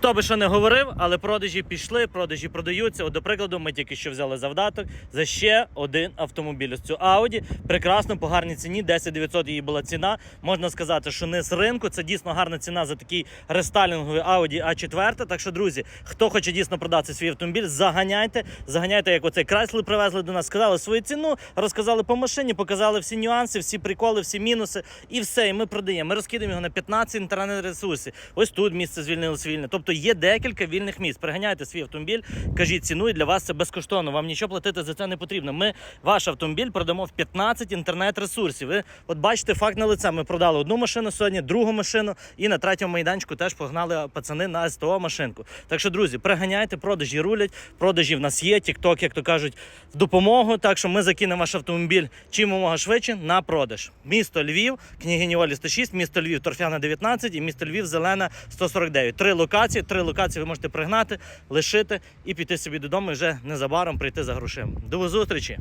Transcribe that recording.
Хто би що не говорив, але продажі пішли, продажі продаються. От, до прикладу, ми тільки що взяли завдаток за ще один автомобіль. Ось цю Audi. Прекрасно, по гарній ціні. 10 900 її була ціна. Можна сказати, що не з ринку. Це дійсно гарна ціна за такий рестайлінговий Audi A4. Так що, друзі, хто хоче дійсно продати свій автомобіль, заганяйте. Заганяйте, як оцей Chrysler привезли до нас, сказали свою ціну, розказали по машині, показали всі нюанси, всі приколи, всі мінуси. І все. І ми продаємо. Ми розкидаємо його на 15 інтернет-ресурсів. Ось тут місце звільнилось вільне. Тобто є декілька вільних місць. Приганяйте свій автомобіль, кажіть ціну, і для вас це безкоштовно. Вам нічого платити за це не потрібно. Ми ваш автомобіль продамо в 15 інтернет-ресурсів. Ви от бачите факт на лице. Ми продали одну машину сьогодні, другу машину, і на третьому майданчику теж погнали пацани на СТО машинку. Так що, друзі, приганяйте, продажі рулять. Продажі в нас є. Тікток, як то кажуть, в допомогу. Так що ми закинемо ваш автомобіль чим мога швидше на продаж. Місто Львів, княгині Олі 106, місто Львів, Торфяна 19 і місто Львів, Зелена 149. Три локації. Три локації ви можете пригнати, лишити і піти собі додому і вже незабаром прийти за грошима. До зустрічі!